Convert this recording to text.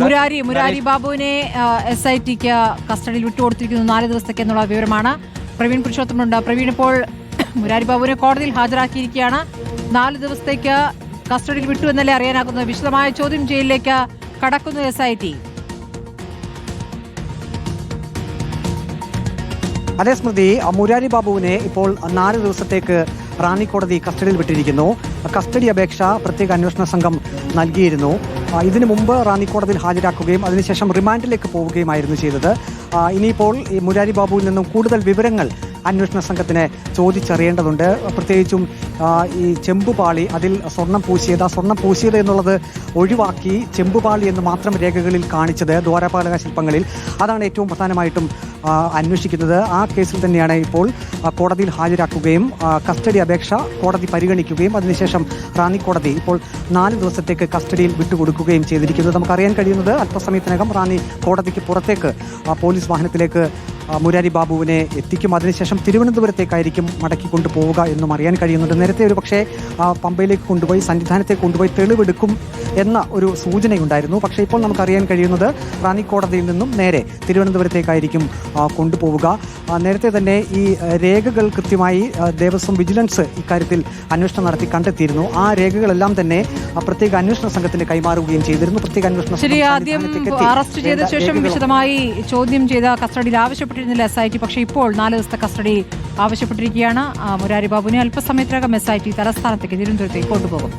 മുരാരി മുരാരി ബാബുവിനെ S I tick കസ്റ്റഡിയിൽ വിട്ടുകൊടുത്തിരിക്കുന്നു. നാല് ദിവസത്തേക്ക് എന്നുള്ള വിവരമാണ് പ്രവീൺ പുരുഷോത്തമുണ്ട് പ്രവീൺ ഇപ്പോൾ മുരാരി ബാബുവിനെ കോടതിയിൽ ഹാജരാക്കിയിരിക്കുകയാണ്. നാല് ദിവസത്തേക്ക് കസ്റ്റഡിയിൽ വിട്ടു എന്നല്ലേ അറിയാനാകുന്നത്? വിശദമായ ചോദ്യം ചെയ്യലിലേക്ക് കടക്കുന്നു എസ് ഐ ടി അതേ സ്മൃതി മുരാരി ബാബുവിനെ ഇപ്പോൾ നാല് ദിവസത്തേക്ക് റാണി കോടതി കസ്റ്റഡിയിൽ വിട്ടിരിക്കുന്നു. കസ്റ്റഡി അപേക്ഷ പ്രത്യേക അന്വേഷണ സംഘം നൽകിയിരുന്നു. ഇതിനു മുമ്പ് റാന്നി കോടതിയിൽ ഹാജരാക്കുകയും അതിനുശേഷം റിമാൻഡിലേക്ക് പോവുകയുമായിരുന്നു ചെയ്തത്. ഇനിയിപ്പോൾ ഈ മുരാരി ബാബുവിൽ നിന്നും കൂടുതൽ വിവരങ്ങൾ അന്വേഷണ സംഘത്തിന് ചോദിച്ചറിയേണ്ടതുണ്ട്. പ്രത്യേകിച്ചും ഈ ചെമ്പുപാളി അതിൽ സ്വർണം പൂശിയത് ആ സ്വർണം പൂശിയത് എന്നുള്ളത് ഒഴിവാക്കി ചെമ്പുപാളി എന്ന് മാത്രം രേഖകളിൽ കാണിച്ചത് ദ്വാരപാലക ശില്പങ്ങളിൽ. അതാണ് ഏറ്റവും പ്രധാനമായിട്ടും അന്വേഷിക്കുന്നത് ആ കേസിൽ തന്നെയാണ് ഇപ്പോൾ കോടതിയിൽ ഹാജരാക്കുകയും കസ്റ്റഡി അപേക്ഷ കോടതി പരിഗണിക്കുകയും അതിനുശേഷം റാന്നി കോടതി ഇപ്പോൾ നാല് ദിവസത്തേക്ക് കസ്റ്റഡിയിൽ വിട്ടുകൊടുക്കുകയും ചെയ്തിരിക്കുന്നത് നമുക്കറിയാൻ കഴിയുന്നത് അല്പസമയത്തിനകം റാണി കോടതിക്ക് പുറത്തേക്ക് പോലീസ് വാഹനത്തിലേക്ക് മുരാരി ബാബുവിനെ എത്തിക്കും. അതിനുശേഷം തിരുവനന്തപുരത്തേക്കായിരിക്കും മടക്കി കൊണ്ടുപോവുക എന്നും അറിയാൻ കഴിയുന്നുണ്ട്. നേരത്തെ ഒരു പക്ഷേ പമ്പയിലേക്ക് കൊണ്ടുപോയി സന്നിധാനത്തേക്ക് കൊണ്ടുപോയി തെളിവെടുക്കും എന്ന ഒരു സൂചനയുണ്ടായിരുന്നു. പക്ഷേ ഇപ്പോൾ നമുക്കറിയാൻ കഴിയുന്നത് റാന്നി കോടതിയിൽ നിന്നും നേരെ തിരുവനന്തപുരത്തേക്കായിരിക്കും കൊണ്ടുപോവുക. നേരത്തെ തന്നെ ഈ രേഖകൾ കൃത്യമായി ദേവസ്വം വിജിലൻസ് ഇക്കാര്യത്തിൽ അന്വേഷണം നടത്തി കണ്ടെത്തിയിരുന്നു. ആ രേഖകളെല്ലാം തന്നെ പ്രത്യേക അന്വേഷണ സംഘത്തിന് കൈമാറുകയും ചെയ്തിരുന്നു. പ്രത്യേക അന്വേഷണ ശരി ആദ്യം അറസ്റ്റ് ചെയ്ത ശേഷം വിശദമായി ചോദ്യം ചെയ്ത കസ്റ്റഡിയിൽ ആവശ്യപ്പെട്ടിരുന്നില്ല എസ് ഐ ടി പക്ഷേ ഇപ്പോൾ നാല് ദിവസത്തെ കസ്റ്റഡി ആവശ്യപ്പെട്ടിരിക്കുകയാണ്. മുരാരി ബാബുവിനെ അല്പസമയത്തിനകം എസ് ഐ ടി തലസ്ഥാനത്തേക്ക് തിരുവനന്തപുരത്തേക്ക് കൊണ്ടുപോകും.